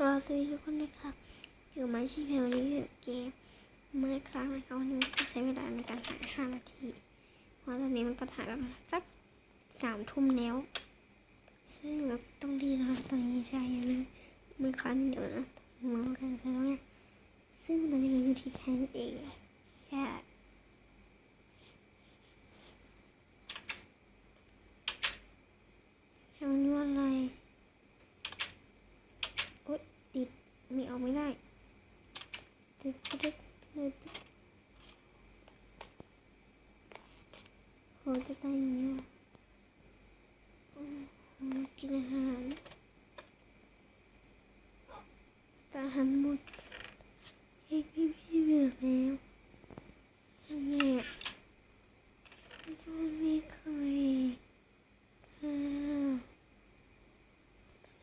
ก็สวัสดีทุกคนด้วยครับอยู่ไม้ชีเควันนี้คือเกมไม้ครั้งนะครับวันนี้จะใช้เวลาในการถ่ายห้านาที เพราะตอนนี้มันก็ถ่ายประมาณสักสามทุ่มแล้ว ซึ่งเราต้องดีนะครับตอนนี้ใช้อยู่เลยมือคันเดี๋ยวนะมือกันไปแล้วเนี่ยซึ่งตอนนี้มันอยู่ที่แค่นี้เองแค่ทำนี่ว่าอะไร โอ๊ยติดไม่เอาไม่ได้ ติดติดเลยโหจะตายอย่างนี้วะอืมกินอาหารแต่อาหารหมดเค้กพี่พี่เหลือแล้วทำไงอะไม่เคยข้าว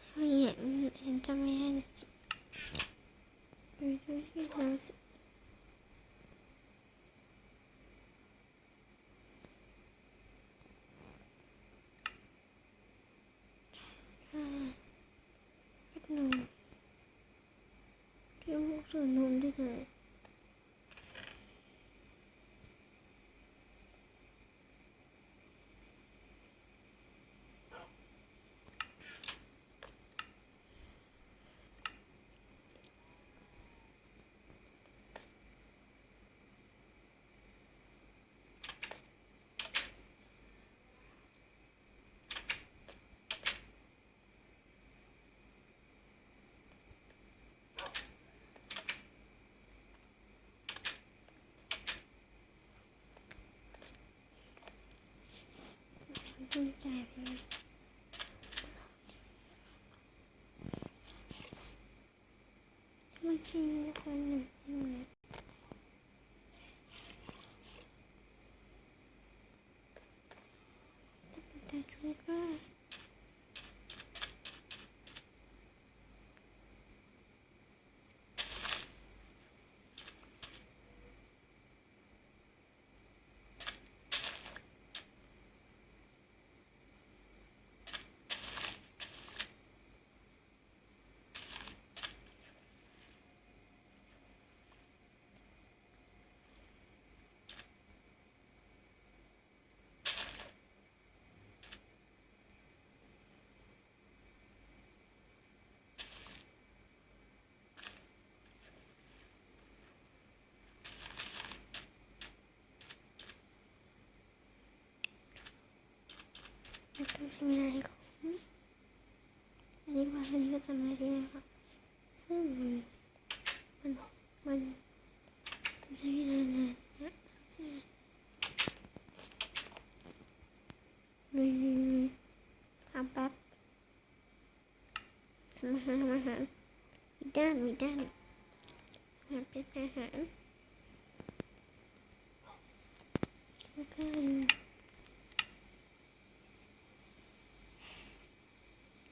ข้าวอย่างนี้เห็นจะไม่ได้จริงดูดูที่น้ำสิอ่าขนม เกี่ยวกับส่วนนมได้เลย ต้องจ่ายไปมื่อกี้มีคนหนึ่งให้หนูจะเป็นตาชูก้า ไม่ต้องใช้เวลาให้คุ้มอันนี้ว่าอันนี้ก็ทำอะไรได้นะครับซึ่งมันมันมันใช้เวลานานนะซึ่งลุยลุยลุยทำแป๊บทำอาหารทำอาหารมีด้านมีด้านอาหารเป็นอาหารแล้วก็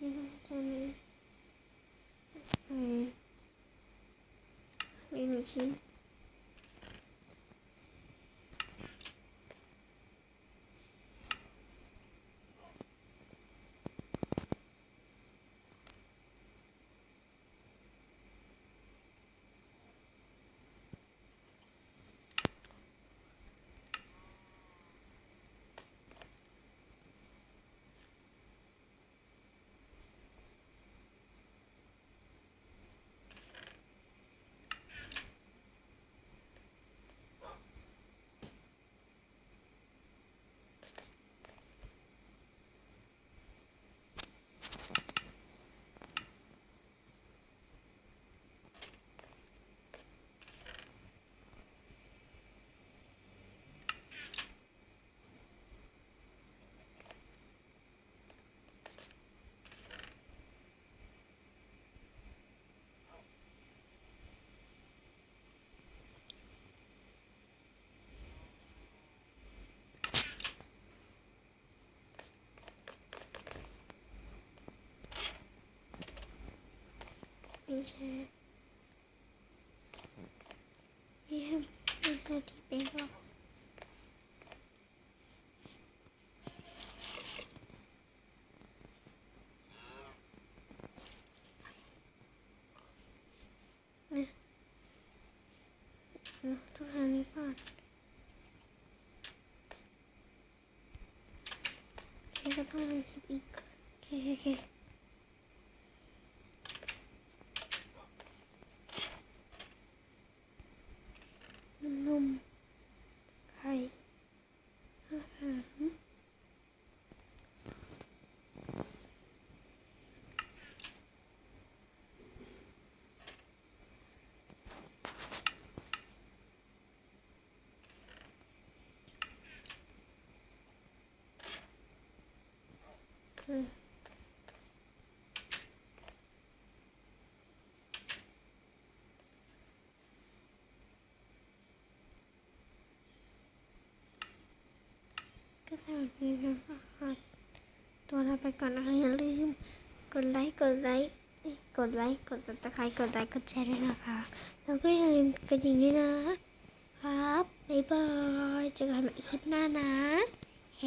นี่ก็จะมีใส่ ไม่ Loser. We have a bloody bagel. Not any fun. Okay, that's all I need to eat. Okay, okay. ก็ใส่แบบนี้นะคะตัวเราไปก่อนนะคะอย่าลืมกดไลค์กดไลค์กดไลค์กดติดตามกดไลค์กดแชร์ด้วยนะคะแล้วก็อย่าลืมกระดิ่งด้วยนะครับบ๊ายบายเจอกันใหม่คลิปหน้านะแฮ